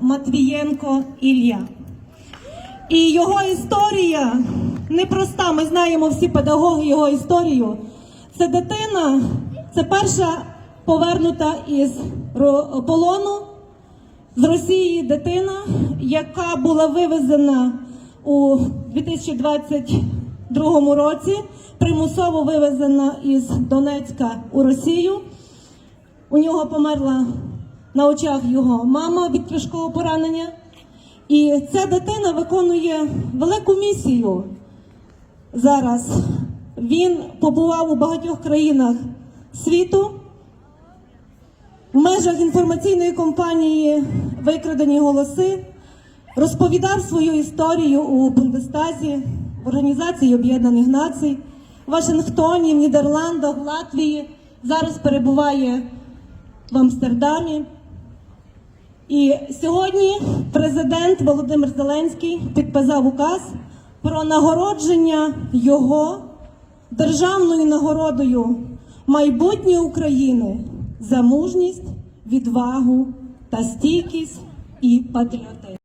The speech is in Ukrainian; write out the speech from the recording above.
Матвієнко Ілля. І його історія непроста. Ми знаємо всі педагоги його історію. Це дитина, це перша повернута із полону з Росії дитина, яка була вивезена у 2022 році, примусово вивезена із Донецька у Росію. У нього померла на очах його мама від тяжкого поранення. І ця дитина виконує велику місію зараз. Він побував у багатьох країнах світу. В межах інформаційної компанії Викрадені голоси розповідав свою історію у Бундестазі, в Організації Об'єднаних Націй, Вашингтоні, Нідерландах, Латвії. Зараз перебуває в Амстердамі. І сьогодні президент Володимир Зеленський підписав указ про нагородження його державною нагородою майбутньої України за мужність, відвагу та стійкість і патріотизм.